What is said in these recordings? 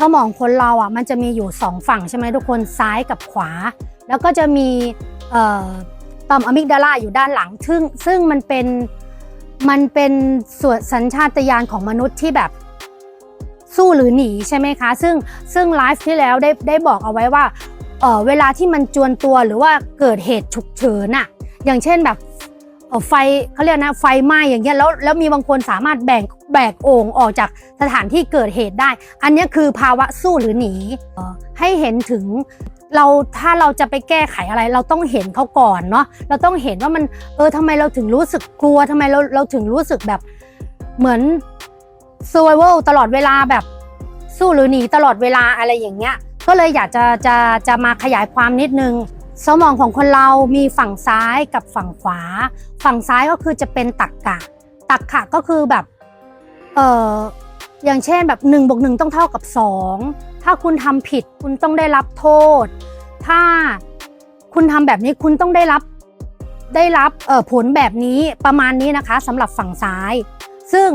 สมองคนเราอะมันจะมีอยู่สองฝั่งใช่ไหมทุกคนซ้ายกับขวา แล้วก็จะมีต่อมอะมิกดาลาอยู่ด้านหลัง ซึ่งซึ่งมันเป็นมันเป็นส่วนสัญชาตญาณของมนุษย์ที่แบบสู้หรือหนีใช่ไหมคะ ซึ่งซึ่งไลฟ์ที่แล้วได้ได้บอกเอาไว้ว่าเเวลาที่มันจวนตัวหรือว่าเกิดเหตุฉุกเฉินอะอย่างเช่นแบบ ไฟเขาเรียกนะไฟไหม้อย่างเงี้ยแล้วแล้วมีบางคนสามารถแบ่งแบกโอ่งออกจากสถานที่เกิดเหตุได้ อันนี้คือภาวะสู้หรือหนีให้เห็นถึงเราถ้าเราจะไปแก้ไขอะไร เราต้องเห็นเขาก่อนเนาะเราต้องเห็นว่ามันเออทำไมเราถึงรู้สึกกลัวทำไมเราเราถึงรู้สึกแบบเหมือน survival ตลอดเวลาแบบสู้หรือหนีตลอดเวลาอะไรอย่างเงี้ยก็เลยอยากจะจะจะมาขยายความนิดนึง สมองของคนเรามีฝั่งซ้ายกับฝั่งขวา ฝั่งซ้ายก็คือจะเป็นตักกะ ตักกะก็คือแบบเอออย่างเช่นแบบ1นบวกหต้องเท่ากับ 2 ถ้าคุณทำผิดคุณต้องได้รับโทษ ถ้าคุณทำแบบนี้คุณต้องได้รับได้รับเออผลแบบนี้ประมาณนี้นะคะสำหรับฝั่งซ้าย ซึ่ง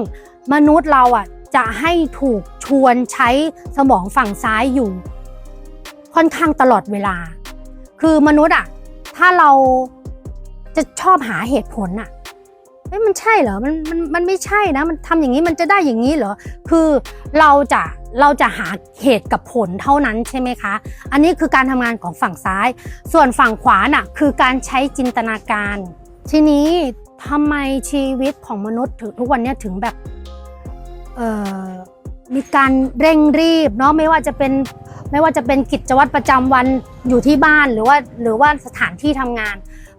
มนุษย์เราอะจะให้ถูกชวนใช้สมองฝั่งซ้ายอยู่ ค่อนข้างตลอดเวลา คือมนุษย์อะถ้าเราจะชอบหาเหตุผลอะเฮ้ยมันใช่เหรอมันมันมันไม่ใช่นะ มันทำอย่างนี้มันจะได้อย่างนี้เหรอคือเราจะเราจะหาเหตุกับผลเท่านั้นใช่ไหมคะ อันนี้คือการทำงานของฝั่งซ้าย ส่วนฝั่งขวาน่ะคือการใช้จินตนาการ ทีนี้ทำไมชีวิตของมนุษย์ถึงทุกวันนี้ถึงแบบเอ่อ มีการเร่งรีบเนาะไม่ว่าจะเป็นไม่ว่าจะเป็นกิจวัตรประจำวันอยู่ที่บ้านหรือว่าหรือว่าสถานที่ทำงาน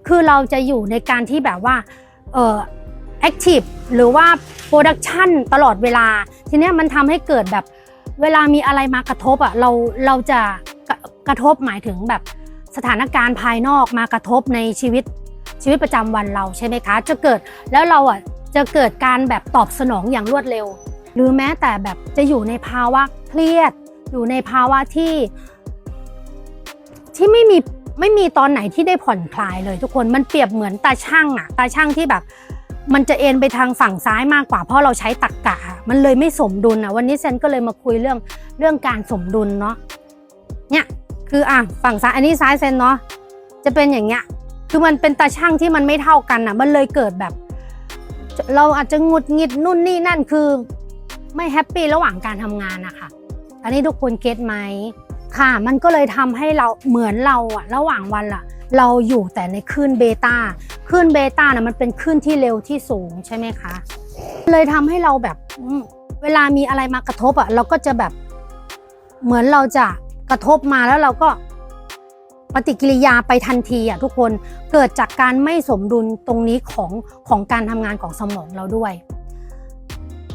คือเราจะอยู่ในการที่แบบว่าเอ่อแอคทีฟหรือว่าโปรดักชันตลอดเวลา ทีเนี้ยมันทำให้เกิดแบบเวลามีอะไรมากระทบอะเราเราจะกระกระทบหมายถึงแบบสถานการณ์ภายนอกมากระทบในชีวิตชีวิตประจำวันเราใช่ไหมคะ จะเกิดแล้วเราอะจะเกิดการแบบตอบสนองอย่างรวดเร็ว หรือแม้แต่แบบจะอยู่ในภาวะเครียด อยู่ในภาวะที่ ที่ไม่มีไม่มีตอนไหนที่ได้ผ่อนคลายเลยทุกคนมันเปรียบเหมือนตาช่างอะตาช่างที่แบบ มันจะเอ็นไปทางฝั่งซ้ายมากกว่าเพราะเราใช้ตักกะ มันเลยไม่สมดุลอะวันนี้เซนก็เลยมาคุยเรื่องเรื่องการสมดุลเนาะเนี่ยคืออะฝั่งซ้ายอันนี้ซ้ายเซนเนาะจะเป็นอย่างเงี้ยคือมันเป็นตาช่างที่มันไม่เท่ากันอะมันเลยเกิดแบบ เราอาจจะหงุดหงิดนู่นนี่นั่นคือ ไม่แฮปปี้ระหว่างการทำงานนะคะอันนี้ทุกคนเก็ตไหมค่ะ มันก็เลยทำให้เราเหมือนเราอะระหว่างวันละเราอยู่แต่ในคลื่นเบต้าคลื่นเบต้านะมันเป็นคลื่นที่เร็วที่สูงใช่ไหมคะ เลยทำให้เราแบบเวลามีอะไรมากระทบอะเราก็จะแบบเหมือนเราจะกระทบมาแล้วเราก็ปฏิกิริยาไปทันทีอะทุกคนเกิดจากการไม่สมดุลตรงนี้ของของการทำงานของสมองเราด้วย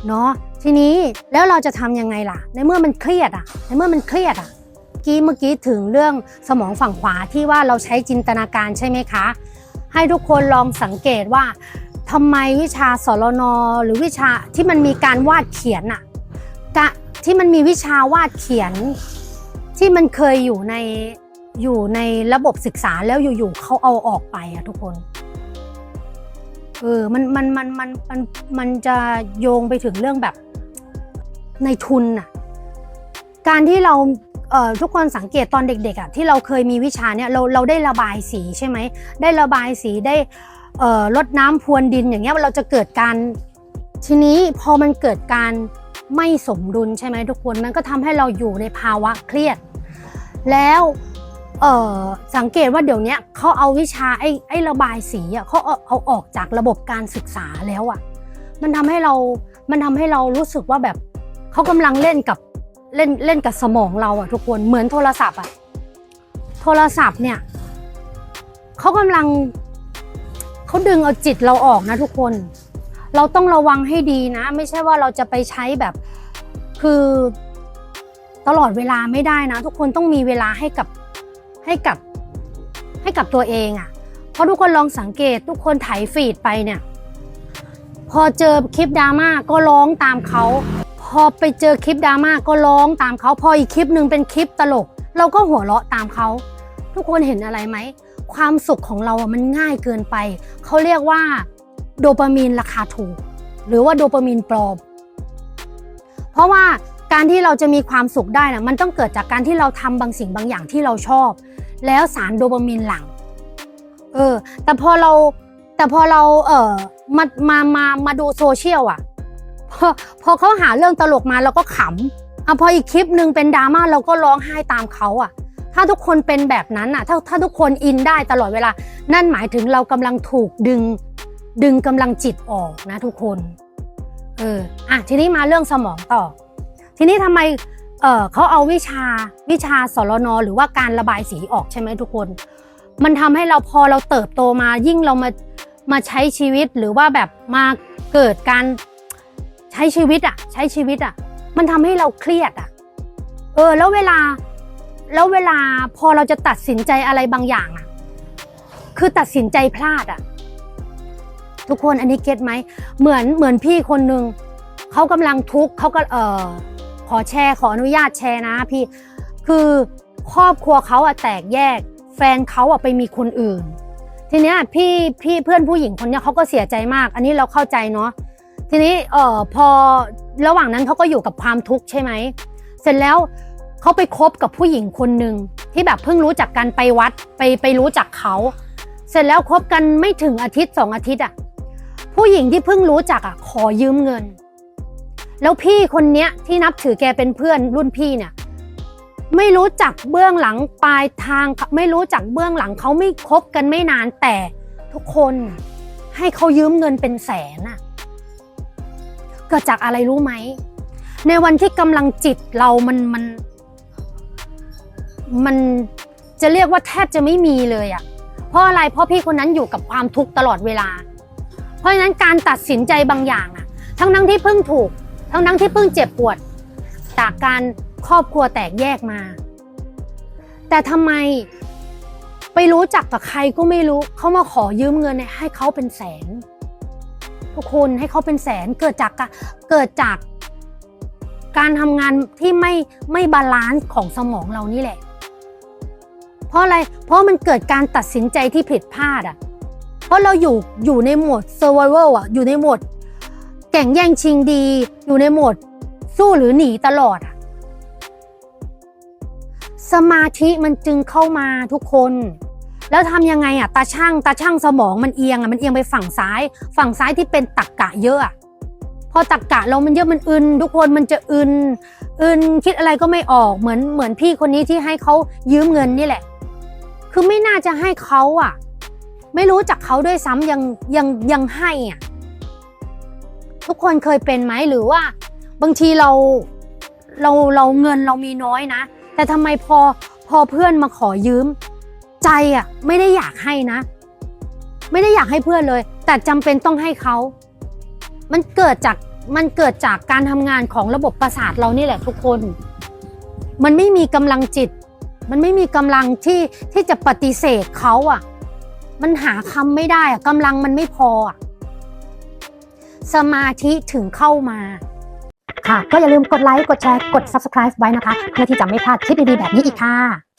เนาะทีนี้แล้วเราจะทำยังไงล่ะ ในเมื่อมันเครียดอะในเมื่อมันเครียดอะกี้เมื่อกี้ถึงเรื่องสมองฝั่งขวาที่ว่าเราใช้จินตนาการใช่ไหมคะ ให้ทุกคนลองสังเกตว่าทำไมวิชาสรนหรือวิชาที่มันมีการวาดเขียนอะกะที่มันมีวิชาวาดเขียน ที่มันเคยอยู่ในอยู่ในระบบศึกษาแล้วอยู่ๆเขาเอาออกไปอะทุกคน เออมันมันมันมันมันมันจะโยงไปถึงเรื่องแบบในทุนน่ะการที่เราเอ่อทุกคนสังเกตตอนเด็กๆอะที่เราเคยมีวิชาเนี่ยเราเราได้ระบายสีใช่ไหมได้ระบายสีได้เอ่อลดน้ำพรวนดินอย่างเงี้ยเราจะเกิดการทีนี้พอมันเกิดการไม่สมดุลใช่ไหมทุกคนมันก็ทำให้เราอยู่ในภาวะเครียด แล้ว เอ่อสังเกตว่าเดี๋ยวนี้เขาเอาวิชาไอ้ไอ้ระบายสีอะเขาเอาเอาออกจากระบบการศึกษาแล้วอะ มันทำให้เรามันทำให้เรารู้สึกว่าแบบเขากำลังเล่นกับเล่นเล่นกับสมองเราอะทุกคนเหมือนโทรศัพท์อะโทรศัพท์เนี่ยเขากำลังเขาดึงเอาจิตเราออกนะทุกคน เราต้องระวังให้ดีนะ ไม่ใช่ว่าเราจะไปใช้แบบคือตลอดเวลาไม่ได้นะ ทุกคนต้องมีเวลาให้กับ ให้กับให้กับตัวเองอะ่ะ เพราะทุกคนลองสังเกตทุกคนไถฟีดไปเนี่ย พอเจอคลิปดราม่าก็ร้องตามเขาพอไปเจอคลิปดราม่าก็ร้องตามเขาพออีกคลิปหนึ่งเป็นคลิปตลก เราก็หัวเราะตามเขา ทุกคนเห็นอะไรไหมความสุขของเราอะมันง่ายเกินไป เขาเรียกว่าโดปามีนราคาถูก หรือว่าโดปามีนปลอม เพราะว่า การที่เราจะมีความสุขได้นะมันต้องเกิดจากการที่เราทำบางสิ่งบางอย่างที่เราชอบ แล้วสารโดปามีนหลังเออ แต่พอเราแต่พอเราเออมามามามาดูโซเชียลอะพอพอเขาหาเรื่องตลกมาเราก็ขำอะพออีกคลิปหนึ่งเป็นดราม่าเราก็ร้องไห้ตามเขาอะ ถ้าทุกคนเป็นแบบนั้นอะ ถ้าถ้าทุกคนอินได้ตลอดเวลา นั่นหมายถึงเรากำลังถูกดึงดึงกำลังจิตออกนะทุกคน เอออะทีนี้มาเรื่องสมองต่อ ทีนี้ทำไมเเขาเอาวิชาวิชาสรนหรือว่าการระบายสีออกใช่ไหมทุกคน มันทำให้เราพอเราเติบโตมายิ่งเรามามาใช้ชีวิตหรือว่าแบบมาเกิดการใช้ชีวิตอะใช้ชีวิตอะมันทำให้เราเครียดอะเออแล้วเวลาแล้วเวลาพอเราจะตัดสินใจอะไรบางอย่างอะคือตัดสินใจพลาดอะทุกคนอันนี้เก็ตไหมเหมือนเหมือนพี่คนหนึ่งเขากำลังทุกข์เขาก็เออ อแชร์ขออนุญาตแชร์นะพี่ คือครอบครัวเขาอะแตกแยก แฟนเขาอะไปมีคนอื่น ทีเนี้ยพี่พี่เพื่อนผู้หญิงคนเนี้ยเขาก็เสียใจมาก อันนี้เราเข้าใจเนาะทีนี้เอ่อพอระหว่างนั้นเขาก็อยู่กับความทุกข์ใช่ไหมเสร็จแล้วเขาไปคบกับผู้หญิงคนหนึ่งที่แบบเพิ่งรู้จักกันไปวัดไปไปรู้จักเขาเสร็จแล้วคบกันไม่ถึงอาทิตย์สองอาทิตย์อะผู้หญิงที่เพิ่งรู้จักอะขอยืมเงิน แล้วพี่คนเนี้ยที่นับถือแกเป็นเพื่อนรุ่นพี่เนี่ยไม่รู้จักเบื้องหลังปลายทาง ไม่รู้จักเบื้องหลังเขาไม่คบกันไม่นานแต่ทุกคนให้เขายืมเงินเป็นแสนอะเกิดจากอะไรรู้ไหม ในวันที่กำลังจิตเรามันมันมันจะเรียกว่าแทบจะไม่มีเลยอะเพราะอะไรเพราะพี่คนนั้นอยู่กับความทุกข์ตลอดเวลา เพราะฉะนั้นการตัดสินใจบางอย่างอะทั้งทั้งที่เพิ่งถูก ทั้งทั้งที่เพิ่งเจ็บปวดจากการครอบครัวแตกแยกมา แต่ทำไมไปรู้จักกับใครก็ไม่รู้เขามาขอยืมเงินเนี่ยให้เขาเป็นแสน ทุกคนให้เขาเป็นแสนเกิดจากกเกิดจากการทำงานที่ไม่ไม่บาลานซ์ของสมองเรานี่แหละ เพราะอะไร เพราะมันเกิดการตัดสินใจที่ผิดพลาดอะ เพราะเราอยู่อยู่ในโหมด survival อะ อยู่ในโหมด แก่งแย่งชิงดี อยู่ในโหมด สู้หรือหนีตลอด สมาธิมันจึงเข้ามาทุกคน แล้วทำยังไงอะตาช่างตาช่างสมองมันเอียงอะมันเอียงไปฝั่งซ้าย ฝั่งซ้ายที่เป็นตักกะเยอะพอตักกะเรามันเยอะมันอึนทุกคนมันจะอึนอึนคิดอะไรก็ไม่ออกเหมือนเหมือนพี่คนนี้ที่ให้เขายืมเงินนี่แหละ คือไม่น่าจะให้เขาอะไม่รู้จักเขาด้วยซ้ำยังยังยังให้อะ ทุกคนเคยเป็นไหมหรือว่าบางทีเราเราเราเงินเรามีน้อยนะ แต่ทำไมพอพอเพื่อนมาขอยืม ใจอะไม่ได้อยากให้นะ ไม่ได้อยากให้เพื่อนเลย แต่จำเป็นต้องให้เขา มันเกิดจากมันเกิดจากการทำงานของระบบประสาทเรานี่แหละทุกคน มันไม่มีกำลังจิต มันไม่มีกำลังที่ที่จะปฏิเสธเขาอะ มันหาคำไม่ได้อะกำลังมันไม่พออะ สมาธิถึงเข้ามา ค่ะ ก็อย่าลืมกดไลค์ กดแชร์ กด subscribe ไว้นะคะ เพื่อที่จะไม่พลาดคลิปดีๆแบบนี้อีกค่ะ